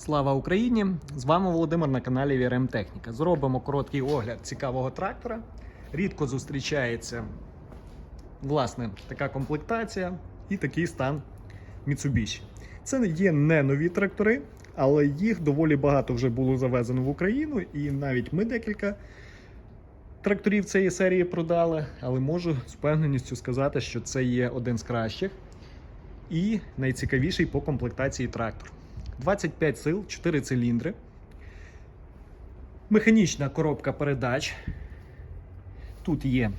Слава Україні! З вами Володимир на каналі VRM Техніка. Зробимо короткий огляд цікавого трактора. Рідко зустрічається власне така комплектація і такий стан Mitsubishi. Це є не нові трактори, але їх доволі багато вже було завезено в Україну, і навіть ми декілька тракторів цієї серії продали. Але можу з впевненістю сказати, що це є один з кращих і найцікавіший по комплектації трактор. 25 сил, 4 циліндри. Механічна коробка передач. Тут є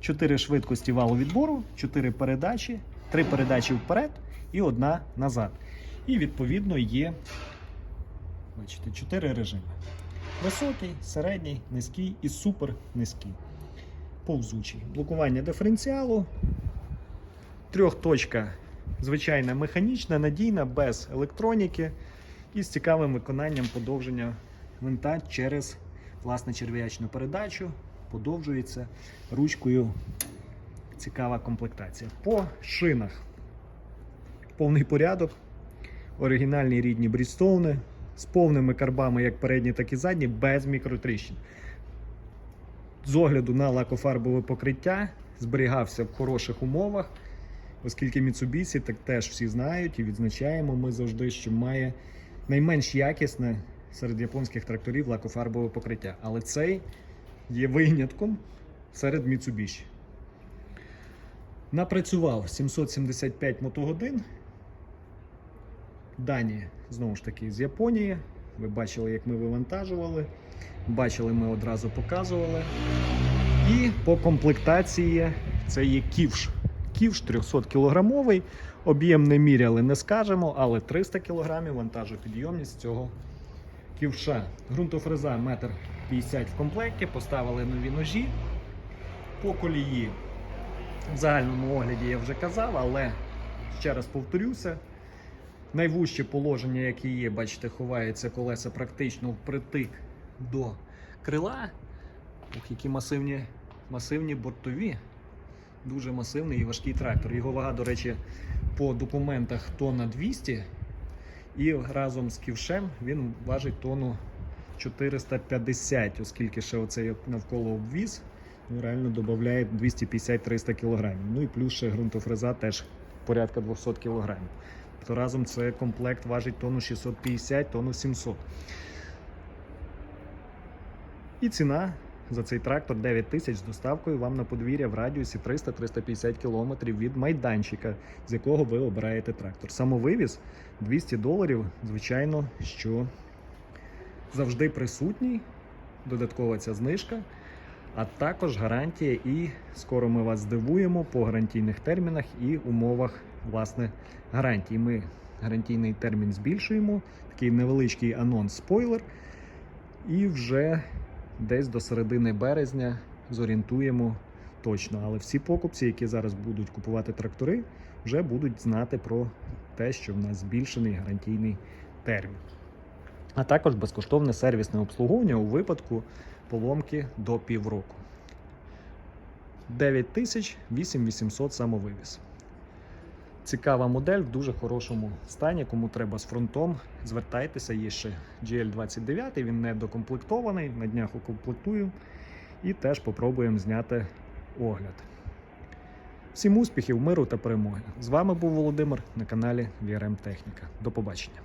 4 швидкості валу відбору, 4 передачі, 3 передачі вперед і одна назад. І відповідно є бачите, 4 режими: високий, середній, низький і супер низький. Повзучий. Блокування диференціалу. Трьохточка звичайна механічна, надійна, без електроніки і з цікавим виконанням подовження винта через власне черв'ячну передачу. Подовжується ручкою. Цікава комплектація. По шинах повний порядок. Оригінальні рідні брідстоуни з повними карбами, як передні, так і задні, без мікротріщин. З огляду на лакофарбове покриття зберігався в хороших умовах. Оскільки Mitsubishi, так теж всі знають і відзначаємо ми завжди, що має найменш якісне серед японських тракторів лакофарбове покриття. Але цей є винятком серед Mitsubishi. Напрацював 775 мотогодин. Дані, знову ж таки, з Японії. Ви бачили, як ми вивантажували. Бачили, ми одразу показували. І по комплектації це є ківш. Ківш 300 кілограмовий. Об'єм не міряли, не скажемо, але 300 кг вантажопідйомність цього ківша. Грунтофреза 1,50 м в комплекті, поставили нові ножі. По колії в загальному огляді я вже казав, але ще раз повторюся. Найвужче положення, яке є, бачите, ховається колеса практично впритик до крила. Ох, які масивні, масивні бортові дуже масивний і важкий трактор. Його вага, до речі, по документах тонна 200, і разом з ківшем він важить тонну 450, оскільки ще оцей навколо обвіз ну, реально додає 250-300 кг. Ну і плюс ще ґрунтофреза теж порядка 200 кг. То разом це комплект важить тонну 650, тонну 700. І ціна за цей трактор 9 тисяч з доставкою вам на подвір'я в радіусі 300-350 км від майданчика, з якого ви обираєте трактор. Самовивіз 200 доларів, звичайно, що завжди присутній. Додаткова ця знижка, а також гарантія. І скоро ми вас здивуємо по гарантійних термінах і умовах власне гарантії. Ми гарантійний термін збільшуємо, такий невеличкий анонс спойлер. І вже десь до середини березня зорієнтуємо точно. Але всі покупці, які зараз будуть купувати трактори, вже будуть знати про те, що в нас збільшений гарантійний термін. А також безкоштовне сервісне обслуговування у випадку поломки до півроку. 9 тисяч 8800 самовивіз. Цікава модель в дуже хорошому стані. Кому треба з фронтом, звертайтеся. Є ще GL29, він не докомплектований. На днях укомплектую і теж попробуємо зняти огляд. Всім успіхів, миру та перемоги! З вами був Володимир на каналі VRM Техніка. До побачення.